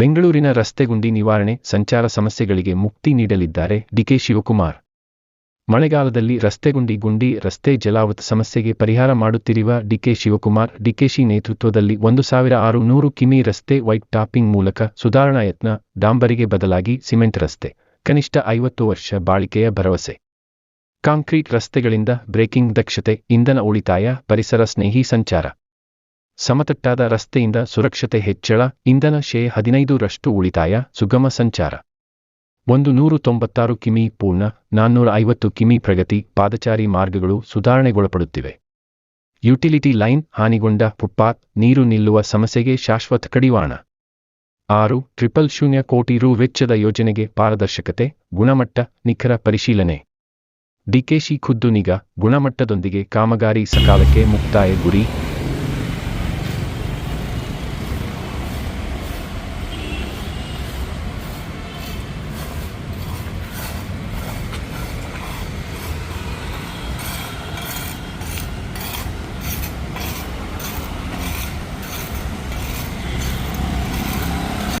ಬೆಂಗಳೂರಿನ ರಸ್ತೆ ಗುಂಡಿ ನಿವಾರಣೆ, ಸಂಚಾರ ಸಮಸ್ಯೆಗಳಿಗೆ ಮುಕ್ತಿ ನೀಡಲಿದ್ದಾರೆ ಡಿಕೆ ಶಿವಕುಮಾರ್. ಮಳೆಗಾಲದಲ್ಲಿ ರಸ್ತೆಗುಂಡಿ ಗುಂಡಿ ರಸ್ತೆ ಜಲಾವೃತ ಸಮಸ್ಯೆಗೆ ಪರಿಹಾರ ಮಾಡುತ್ತಿರುವ ಡಿಕೆ ಶಿವಕುಮಾರ್ ಡಿಕೆಶಿ ನೇತೃತ್ವದಲ್ಲಿ ಒಂದು ಸಾವಿರ ಆರು ನೂರು ಕಿಮಿ ರಸ್ತೆ ವೈಟ್ ಟಾಪಿಂಗ್ ಮೂಲಕ ಸುಧಾರಣಾ ಯತ್ನ, ಡಾಂಬರಿಗೆ ಬದಲಾಗಿ ಸಿಮೆಂಟ್ ರಸ್ತೆ, ಕನಿಷ್ಠ ಐವತ್ತು ವರ್ಷ ಬಾಳಿಕೆಯ ಭರವಸೆ. ಕಾಂಕ್ರೀಟ್ ರಸ್ತೆಗಳಿಂದ ಬ್ರೇಕಿಂಗ್ ದಕ್ಷತೆ, ಇಂಧನ ಉಳಿತಾಯ, ಪರಿಸರ ಸ್ನೇಹಿ ಸಂಚಾರ. ಸಮತಟ್ಟಾದ ರಸ್ತೆಯಿಂದ ಸುರಕ್ಷತೆ ಹೆಚ್ಚಳ, ಇಂಧನ ಶೇ ಹದಿನೈದರಷ್ಟು ಉಳಿತಾಯ, ಸುಗಮ ಸಂಚಾರ. ಒಂದು ನೂರು ತೊಂಬತ್ತಾರು ಕಿಮಿ ಪೂರ್ಣ, ನಾನ್ನೂರ ಐವತ್ತು ಕಿಮಿ ಪ್ರಗತಿ, ಪಾದಚಾರಿ ಮಾರ್ಗಗಳು ಸುಧಾರಣೆಗೊಳಪಡುತ್ತಿವೆ. ಯುಟಿಲಿಟಿ ಲೈನ್ ಹಾನಿಗೊಂಡ ಫುಟ್ಪಾತ್, ನೀರು ನಿಲ್ಲುವ ಸಮಸ್ಯೆಗೆ ಶಾಶ್ವತ ಕಡಿವಾಣ. ಆರು, ಟ್ರಿಪಲ್ ಶೂನ್ಯ ಕೋಟಿ ರು ವೆಚ್ಚದ ಯೋಜನೆಗೆ ಪಾರದರ್ಶಕತೆ, ಗುಣಮಟ್ಟ, ನಿಖರ ಪರಿಶೀಲನೆ. ಡಿಕೆಶಿ ಖುದ್ದು ನಿಗಾ, ಗುಣಮಟ್ಟದೊಂದಿಗೆ ಕಾಮಗಾರಿ ಸಕಾಲಕ್ಕೆ ಮುಕ್ತಾಯ ಗುರಿ.